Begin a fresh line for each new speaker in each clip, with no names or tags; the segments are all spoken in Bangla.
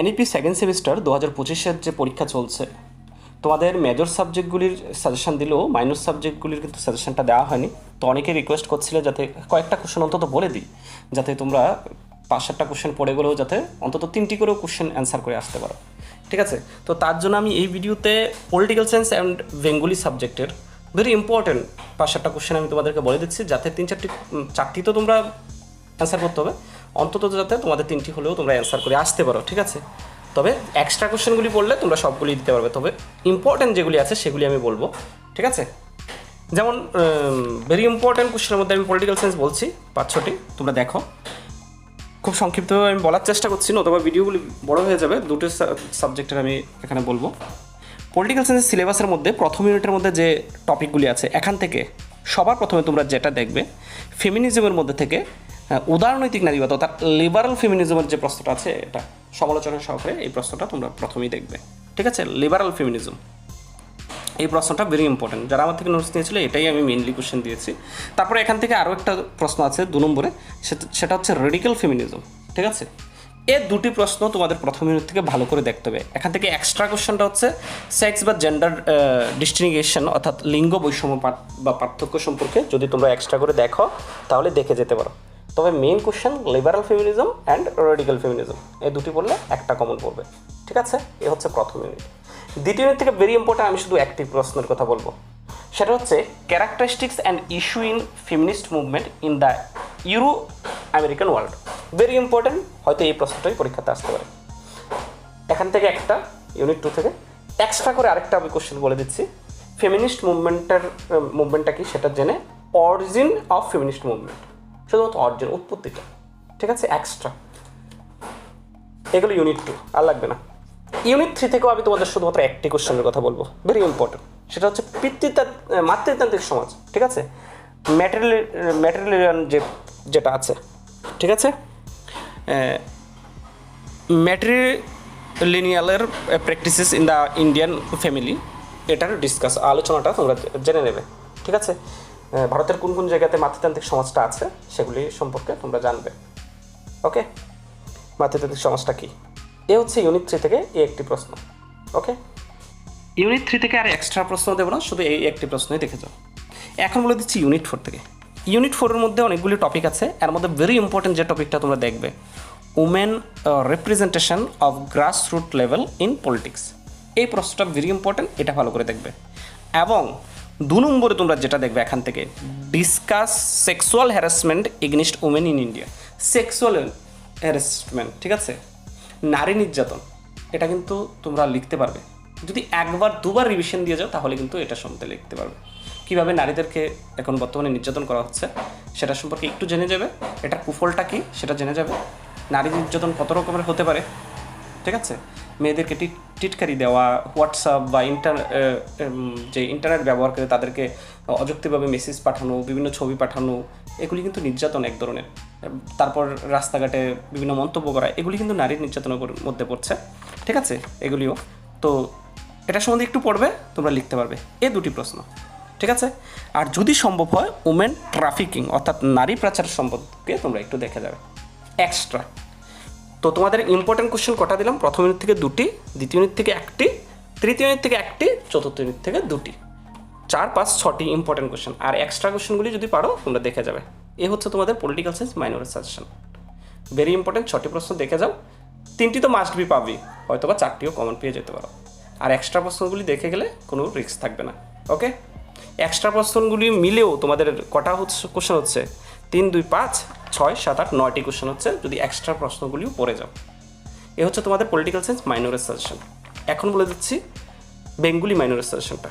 এনইপি সেকেন্ড সেমিস্টার দু হাজার পঁচিশের যে পরীক্ষা চলছে, তোমাদের মেজর সাবজেক্টগুলির সাজেশন দিলেও মাইনর সাবজেক্টগুলির কিন্তু সাজেশনটা দেওয়া হয়নি। তো অনেকে রিকোয়েস্ট করছিলে যাতে কয়েকটা কোশ্চেন অন্তত বলে দিই, যাতে তোমরা পাঁচ সাতটা কোশ্চেন পড়ে গেলেও যাতে অন্তত তিনটি করেও কোশ্চেন অ্যান্সার করে আসতে পারো। ঠিক আছে? তো তার জন্য আমি এই ভিডিওতে পলিটিক্যাল সায়েন্স অ্যান্ড বেঙ্গলি সাবজেক্টের ভেরি ইম্পর্টেন্ট পাঁচ সাতটা কোশ্চেন আমি তোমাদেরকে বলে দিচ্ছি, যাতে তিন চারটি চারটি তো তোমরা অ্যান্সার করতে হবে। অন্তত যাতে তোমাদের তিনটি হলেও তোমরা অ্যান্সার করে আসতে পারো, ঠিক আছে? তবে এক্সট্রা কোশ্চেনগুলি পড়লে তোমরা সবগুলি দিতে পারবে। তবে ইম্পর্টেন্ট যেগুলি আছে সেগুলি আমি বলব, ঠিক আছে? যেমন ভেরি ইম্পর্টেন্ট কোশ্চেনের মধ্যে আমি পলিটিক্যাল সায়েন্স বলছি পাঁচ ছটি, তোমরা দেখো। খুব সংক্ষিপ্তভাবে আমি বলার চেষ্টা করছি নতুবা ভিডিওগুলি বড় হয়ে যাবে, দুটো সাবজেক্টের আমি এখানে বলব। পলিটিক্যাল সায়েন্সের সিলেবাসের মধ্যে প্রথম ইউনিটের মধ্যে যে টপিকগুলি আছে, এখান থেকে সবার প্রথমে তোমরা যেটা দেখবে ফেমিনিজমের মধ্যে থেকে উদারনৈতিক নারীবাদ অর্থাৎ লিবারাল ফেমিনিজমের যে প্রশ্নটা আছে, এটা সমালোচনা সহকারে এই প্রশ্নটা তোমরা প্রথমেই দেখবে। ঠিক আছে? লিবারাল ফেমিনিজম এই প্রশ্নটা ভেরি ইম্পর্টেন্ট যারা আমার থেকে নোটস নিয়েছিল, এটাই আমি মেনলি কোশ্চেন দিয়েছি। তারপরে এখান থেকে আরও একটা প্রশ্ন আছে দু নম্বরে। সেটা- হচ্ছে রেডিক্যাল ফেমিনিজম ঠিক আছে? এর দুটি প্রশ্ন তোমাদের প্রথম ইউনিট থেকে ভালো করে দেখতে হবে। এখান থেকে এক্সট্রা কোশ্চেনটা হচ্ছে সেক্স বা জেন্ডার ডিস্টিংগেশন অর্থাৎ লিঙ্গ বৈষম্য বা পার্থক্য সম্পর্কে যদি তোমরা এক্সট্রা করে দেখো, তাহলে দেখে যেতে পারো। তবে main question liberal feminism and radical feminism এই দুটি বললে একটা কমন পড়বে। ঠিক আছে? এ হচ্ছে প্রথম ইউনিট দ্বিতীয় ইউনিট থেকে ভেরি ইম্পর্টেন্ট আমি শুধু একটি প্রশ্নের কথা বলব। সেটা হচ্ছে characteristics and issue in feminist movement in the Euro American world very important হয়তো এই প্রশ্নটাই পরীক্ষাতে আসতে পারে। এখান থেকে একটা ইউনিট টু থেকে। এক্সট্রা করে আরেকটা আমি কোশ্চেন বলে দিচ্ছি। ফেমিনিস্ট মুভমেন্টের মুভমেন্টটা কি সেটা জেনে। অরিজিন অফ ফেমিনিস্ট মুভমেন্ট শুধুমাত্র অরিজিন উৎপত্তিটা। ঠিক আছে? এক্সট্রা এগুলো ইউনিট টু আর লাগবে না। ইউনিট থ্রি থেকেও আমি তোমাদের শুধুমাত্র একটি কোশ্চেনের কথা বলব। ভেরি ইম্পর্টেন্ট সেটা হচ্ছে পিতৃতা মাতৃতান্ত্রিক সমাজ। ঠিক আছে? ম্যাটেরিয়াল ম্যাটেরিয়াল যে, যেটা আছে। ঠিক আছে? ম্যাটেরিয়ালের practices in the Indian family এটার ডিসকাস আলোচনাটা তোমরা জেনে নেবে। ঠিক আছে? ভারতের কোন কোন জায়গাতে মাতৃতান্ত্রিক সমাজটা আছে সেগুলি সম্পর্কে তোমরা জানবে। ওকে? মাতৃতান্ত্রিক সমাজটা কি? এ হচ্ছে ইউনিট থ্রি থেকে এই একটি প্রশ্ন। ওকে? ইউনিট থ্রি থেকে আর এক্সট্রা প্রশ্ন দেবো না, শুধু এই একটি প্রশ্নই দেখে যাও। এখন বলে দিচ্ছি ইউনিট ফোর থেকে। ইউনিট ফোরের মধ্যে অনেকগুলি টপিক আছে, এর মধ্যে ভেরি ইম্পর্টেন্ট যে টপিকটা তোমরা দেখবে women representation of grass root level in politics এই প্রশ্নটা ভেরি ইম্পর্টেন্ট এটা ভালো করে দেখবে। এবং দু নম্বরে তোমরা যেটা দেখবে এখান থেকে discuss sexual harassment against women in India sexual harassment ঠিক আছে? নারী নির্যাতন, এটা কিন্তু তোমরা লিখতে পারবে। যদি একবার, দুবার রিভিশন দিয়ে যাও, তাহলে কিন্তু এটা সম্বন্ধে লিখতে পারবে। কীভাবে নারীদেরকে এখন বর্তমানে নির্যাতন করা হচ্ছে, সেটা সম্পর্কে একটু জেনে যাবে। এটা কুফলটা কী, সেটা জেনে যাবে। নারী নির্যাতন কত রকমের হতে পারে ঠিক আছে? মেয়েদেরকে টিট, টিটকারি দেওয়া, হোয়াটসঅ্যাপ বা ইন্টার যে ইন্টারনেট ব্যবহার করে তাদেরকে অযৌক্তিকভাবে মেসেজ পাঠানো, বিভিন্ন ছবি পাঠানো, এগুলি কিন্তু নির্যাতন এক ধরনের। তারপর রাস্তাঘাটে বিভিন্ন মন্তব্য করা, এগুলি কিন্তু নারীর নির্যাতনের মধ্যে পড়ছে। ঠিক আছে? এগুলিও। তো এটা সম্বন্ধে একটু পড়বে, তোমরা লিখতে পারবে। এ দুটি প্রশ্ন। ঠিক আছে? আর যদি সম্ভব হয় উমেন ট্রাফিকিং অর্থাৎ নারী পাচার সম্পর্কে তোমরা একটু দেখে যাবে। এক্সট্রা তো তোমাদের ইম্পর্টেন্ট কোশ্চেন কটা দিলাম? প্রথম ইউনিট থেকে দুটি, দ্বিতীয় ইউনিট থেকে একটি, তৃতীয় ইউনিট থেকে একটি, চতুর্থ ইউনিট থেকে দুটি। চার, পাঁচ, ছটি ইম্পর্টেন্ট কোশ্চেন আর এক্সট্রা কোশ্চেনগুলি যদি পারো, তোমরা দেখে যাবে। এ হচ্ছে তোমাদের পলিটিক্যাল সায়েন্স মাইনরের সাজেশন ভেরি ইম্পর্টেন্ট ছটি প্রশ্ন দেখে যাও। তিনটি তো মাস্ট বি পাবি হয়তো বা চারটিও কমন পেয়ে যেতে পারো। আর এক্সট্রা প্রশ্নগুলি দেখে গেলে কোনো রিস্ক থাকবে না ওকে এক্সট্রা প্রশ্নগুলি মিলেও তোমাদের কটা হচ্ছে কোশ্চেন হচ্ছে? তিন, দুই, পাঁচ ছয়, সাত, আট, নয়টি কোশ্চেন হচ্ছে, যদি এক্সট্রা প্রশ্নগুলিও পড়ে যাও। এ হচ্ছে তোমাদের পলিটিক্যাল সায়েন্স মাইনরের সাজেশন এখন বলে দিচ্ছি, বেঙ্গুলি মাইনরের সাজেশনটা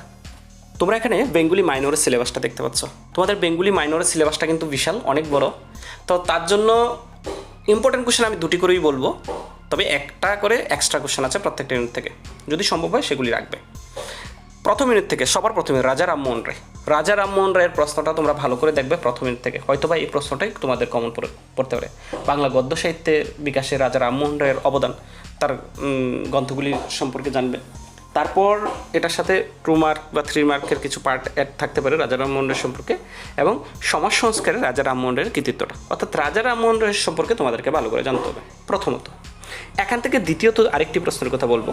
তোমরা এখানে বেঙ্গুলি মাইনরের সিলেবাসটা দেখতে পাচ্ছ। তোমাদের বেঙ্গুলি মাইনরের সিলেবাসটা কিন্তু বিশাল, অনেক বড়। তো তার জন্য ইম্পর্টেন্ট কোশ্চেন আমি দুটি করেই বলব। তবে একটা করে এক্সট্রা কোশ্চেন আছে প্রত্যেকটা ইউনিট থেকে। যদি সম্ভব হয় সেগুলি রাখবে। প্রথম ইউনিট থেকে, সবার প্রথমে রাজা রামমোহন রায়। রাজা রামমোহন রায়ের প্রশ্নটা তোমরা ভালো করে দেখবে প্রথম ইউনিট থেকে। হয়তো বা এই প্রশ্নটাই তোমাদের কমন পড়তে পারে। বাংলা গদ্য সাহিত্যে বিকাশে রাজা রামমোহন রায়ের অবদান, তার গ্রন্থগুলি সম্পর্কে জানবে। তারপর এটার সাথে টু মার্ক বা থ্রি মার্কের কিছু পার্ট অ্যাড থাকতে পারে রাজা রামমোহন রায়ের সম্পর্কে এবং সমাজ সংস্কারে রাজা রামমোহন রায়ের কৃতিত্বটা। অর্থাৎ রাজা রামমোহন রায়ের সম্পর্কে তোমাদেরকে ভালো করে জানতে হবে প্রথমত। এখান থেকে দ্বিতীয়ত আরেকটি প্রশ্নের কথা বলব।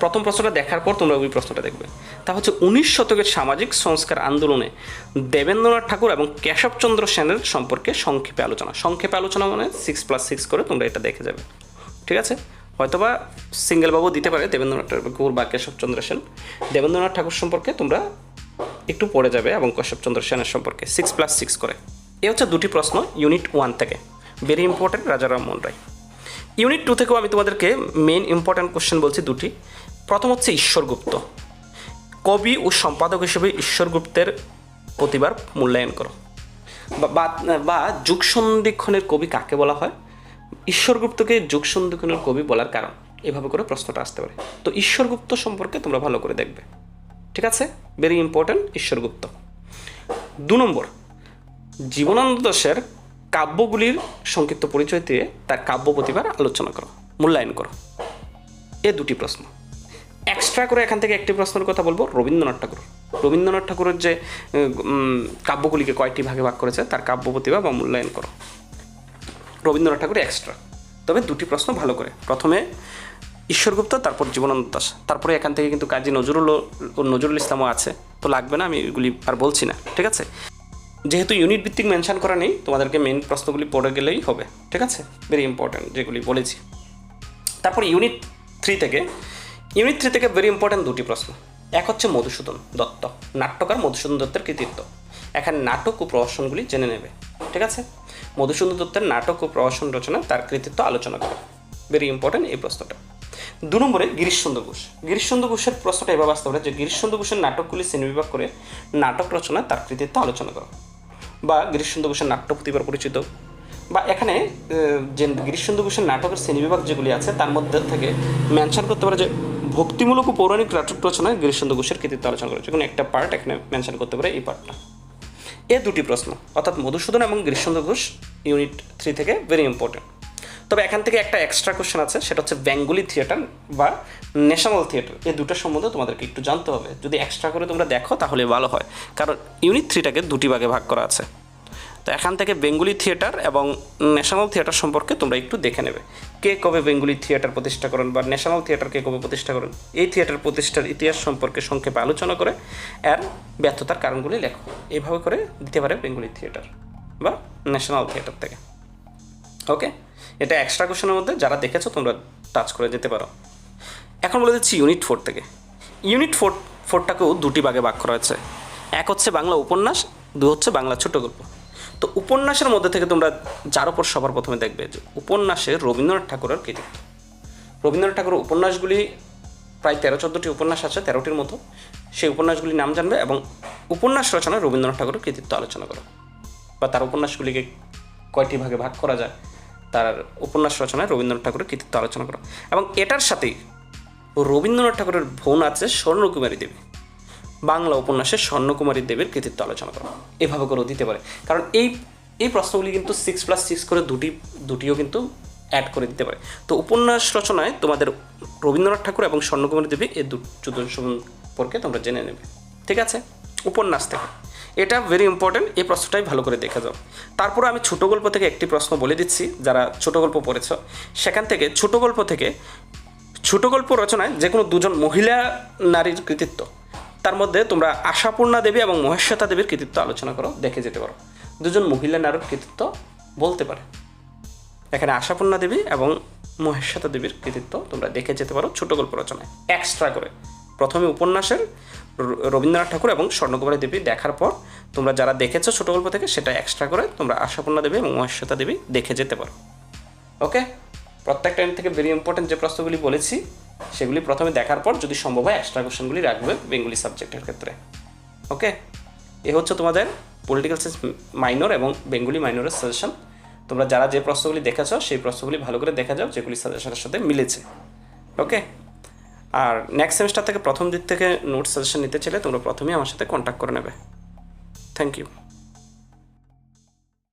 প্রথম প্রশ্নটা দেখার পর তোমরা ওই প্রশ্নটা দেখবে। তা হচ্ছে উনিশ শতকের সামাজিক সংস্কার আন্দোলনে দেবেন্দ্রনাথ ঠাকুর এবং কেশবচন্দ্র সেনের সম্পর্কে সংক্ষেপে আলোচনা। সংক্ষেপে আলোচনা মানে সিক্স প্লাস সিক্স করে তোমরা এটা দেখে যাবে। ঠিক আছে? হয়তোবা সিঙ্গেল বাবু দিতে পারে দেবেন্দ্রনাথ ঠাকুর বা কেশবচন্দ্র সেন। দেবেন্দ্রনাথ ঠাকুর সম্পর্কে তোমরা একটু পড়ে যাবে এবং কেশবচন্দ্র সেনের সম্পর্কে সিক্স প্লাস সিক্স করে। এ হচ্ছে দুটি প্রশ্ন ইউনিট ওয়ান থেকে। Very important Raja Rammohan Roy. Unit two থেকেও আমি তোমাদেরকে মেন ইম্পর্ট্যান্ট কোশ্চেন বলছি দুটি। প্রথম হচ্ছে ঈশ্বরগুপ্ত। কবি ও সম্পাদক হিসেবে ঈশ্বরগুপ্তের প্রতিবার মূল্যায়ন করো। বা- বা বা যুগ সন্ধিক্ষণের কবি কাকে বলা হয়? ঈশ্বরগুপ্তকে যুগ সন্ধিক্ষণের কবি বলার কারণ। এভাবে করে প্রশ্নটা আসতে পারে। তো ঈশ্বরগুপ্ত সম্পর্কে তোমরা ভালো করে দেখবে। ঠিক আছে? Very important Ishwar Gupta. দু নম্বর, জীবনানন্দ দাশের কাব্যগুলির সংক্ষিপ্ত পরিচয় দিয়ে তার কাব্য প্রতিভার আলোচনা করো, মূল্যায়ন করো। এ দুটি প্রশ্ন। এক্সট্রা করে এখান থেকে একটি প্রশ্নের কথা বলব, রবীন্দ্রনাথ ঠাকুর। রবীন্দ্রনাথ ঠাকুরের যে কাব্যগুলিকে কয়টি ভাগে ভাগ করেছে, তার কাব্য প্রতিভা বা মূল্যায়ন করো। রবীন্দ্রনাথ ঠাকুর এক্সট্রা তবে দুটি প্রশ্ন ভালো করে। প্রথমে, ঈশ্বরগুপ্ত, তারপর জীবনানন্দ দাস। তারপরে এখান থেকে কিন্তু কাজী নজরুল নজরুল ইসলামও আছে। তো লাগবে না, আমি এগুলি আর বলছি না, ঠিক আছে? যেহেতু ইউনিট ভিত্তিক মেনশন করা নেই, তোমাদেরকে মেন প্রশ্নগুলি পড়ে গেলেই হবে, ঠিক আছে? ভেরি ইম্পর্ট্যান্ট যেগুলি বলেছি। তারপর ইউনিট থ্রি থেকে ইউনিট থ্রি থেকে ভেরি ইম্পর্ট্যান্ট দুটি প্রশ্ন। এক হচ্ছে মধুসূদন দত্ত, নাট্যকার মধুসূদন দত্তের কৃতিত্ব। এখানে নাটক ও প্রহসনগুলি জেনে নেবে, ঠিক আছে? মধুসূদন দত্তের নাটক ও প্রহসন রচনা তার কৃতিত্ব আলোচনা করো ভেরি ইম্পর্ট্যান্ট এই প্রশ্নটা। দু নম্বরে গিরিশচন্দ্র ঘোষ। গিরিশচন্দ্র ঘোষের প্রশ্নটা এভাবে আসতে পারে যে গিরিশচন্দ্র ঘোষের নাটকগুলি শ্রেণীবিভাগ করে নাটক রচনা তার কৃতিত্ব আলোচনা করো। বা গিরিশচন্দ্র ঘোষের নাট্য প্রতিভার পরিচিত। বা এখানে যে গিরিশচন্দ্র ঘোষের নাটকের শ্রেণীবিভাগ যেগুলি আছে, তার মধ্যে থেকে মেনশন করতে পারে যে, ভক্তিমূলক ও পৌরাণিক নাটক রচনায় গিরিশচন্দ্র ঘোষের কৃতিত্ব আলোচনা করেছে। কোনো একটা পার্ট এখানে মেনশন করতে পারে এই পার্টটা এ দুটি প্রশ্ন, অর্থাৎ মধুসূদন এবং গিরিশচন্দ্র ঘোষ ইউনিট থ্রি থেকে ভেরি ইম্পর্টেন্ট তবে এখান থেকে একটা এক্সট্রা কোশ্চেন আছে, সেটা হচ্ছে বেঙ্গলি থিয়েটার বা ন্যাশনাল থিয়েটার এই দুটোর সম্বন্ধে তোমাদেরকে একটু জানতে হবে। যদি এক্সট্রা করে তোমরা দেখো, তাহলে ভালো হয়। কারণ ইউনিট থ্রিটাকে দুটি ভাগে ভাগ করা আছে। তো এখান থেকে বেঙ্গলি থিয়েটার এবং ন্যাশনাল থিয়েটার সম্পর্কে তোমরা একটু দেখে নেবে। কে কবে বেঙ্গলি থিয়েটার প্রতিষ্ঠা করেন বা ন্যাশনাল থিয়েটার কে কবে প্রতিষ্ঠা করেন? এই থিয়েটার প্রতিষ্ঠার ইতিহাস সম্পর্কে সংক্ষেপে আলোচনা করে এর ব্যর্থতার কারণগুলি লেখো। এইভাবে করে দিতে পারে বেঙ্গলি থিয়েটার বা ন্যাশনাল থিয়েটার থেকে। ওকে এটা এক্সট্রা কোশ্চেনের মধ্যে যারা দেখেছ, তোমরা টাচ করে যেতে পারো। এখন বলে দিচ্ছি ইউনিট ফোর থেকে। ইউনিট ফোর ফোরটাকেও দুটি ভাগে ভাগ করা হয়েছে। এক হচ্ছে বাংলা উপন্যাস দু হচ্ছে বাংলা ছোট গল্প তো উপন্যাসের মধ্যে থেকে তোমরা যার উপর সবার প্রথমে দেখবে যে উপন্যাসে রবীন্দ্রনাথ ঠাকুরের কৃতিত্ব রবীন্দ্রনাথ ঠাকুরের উপন্যাসগুলি প্রায় তেরো, চোদ্দোটি উপন্যাস আছে, তেরোটির মতো। সেই উপন্যাসগুলির নাম জানবে এবং উপন্যাস রচনায় রবীন্দ্রনাথ ঠাকুরের কৃতিত্ব আলোচনা করো। বা তার উপন্যাসগুলিকে কয়টি ভাগে ভাগ করা যায়? তার উপন্যাস রচনায় রবীন্দ্রনাথ ঠাকুরের কৃতিত্ব আলোচনা করা। এবং এটার সাথেই রবীন্দ্রনাথ ঠাকুরের বোন আছে স্বর্ণকুমারী দেবী। বাংলা উপন্যাসে স্বর্ণকুমারী দেবীর কৃতিত্ব আলোচনা করা। এভাবে করেও দিতে পারে। কারণ এই এই প্রশ্নগুলি কিন্তু সিক্স প্লাস সিক্স করে দুটি, দুটিও কিন্তু অ্যাড করে দিতে পারে। তো উপন্যাস রচনায় তোমাদের রবীন্দ্রনাথ ঠাকুর এবং স্বর্ণকুমারী দেবী এই দুটো সম্পর্কে তোমরা জেনে নেবে। ঠিক আছে? উপন্যাস থেকে। এটা ভেরি ইম্পর্ট্যান্ট এই প্রশ্নটাই ভালো করে দেখে যাও। তারপর আমি ছোট গল্প থেকে একটি প্রশ্ন বলে দিচ্ছি, যারা ছোট গল্প পড়েছ। সেখান থেকে ছোট গল্প থেকে ছোট গল্প রচনায় যে কোনো দুজন মহিলা নারীর কৃতিত্ব, তার মধ্যে তোমরা আশাপূর্ণা দেবী এবং মহেশ্বতা দেবীর কৃতিত্ব আলোচনা করো, দেখে যেতে পারো। দুজন মহিলা নারীর কৃতিত্ব বলতে পারে। এখানে আশাপূর্ণা দেবী এবং মহেশ্বতা দেবীর কৃতিত্ব তোমরা দেখে যেতে পারো ছোট গল্প রচনায়। এক্সট্রা করে। প্রথমে উপন্যাসের রবীন্দ্রনাথ ঠাকুর এবং স্বর্ণকুমারী দেবী দেখার পর তোমরা যারা দেখেছ ছোট গল্প থেকে সেটা এক্সট্রা করে তোমরা আশাপূর্ণা দেবী এবং মহেশ্বতা দেবী দেখে যেতে পারো। ওকে প্রত্যেকটা থেকে ভেরি ইম্পর্টেন্ট যে প্রশ্নগুলি বলেছি, সেগুলি প্রথমে দেখার পর যদি সম্ভব হয় এক্সট্রা কোশ্চেনগুলি রাখবে বেঙ্গলি সাবজেক্টের ক্ষেত্রে। ওকে এ হচ্ছে তোমাদের পলিটিক্যাল সায়েন্স মাইনর এবং বেঙ্গলি মাইনরের সাজেশন তোমরা যারা যে প্রশ্নগুলি দেখেছ, সেই প্রশ্নগুলি ভালো করে দেখা যাও, যেগুলি সাজেশনের সাথে মিলেছে। ওকে আর নেক্সট সেমিস্টার থেকে প্রথম দিক থেকে নোট সাজেশন নিতে চাইলে তোমরা প্রথমেই আমার সাথে কন্ট্যাক্ট করে নেবে। Thank you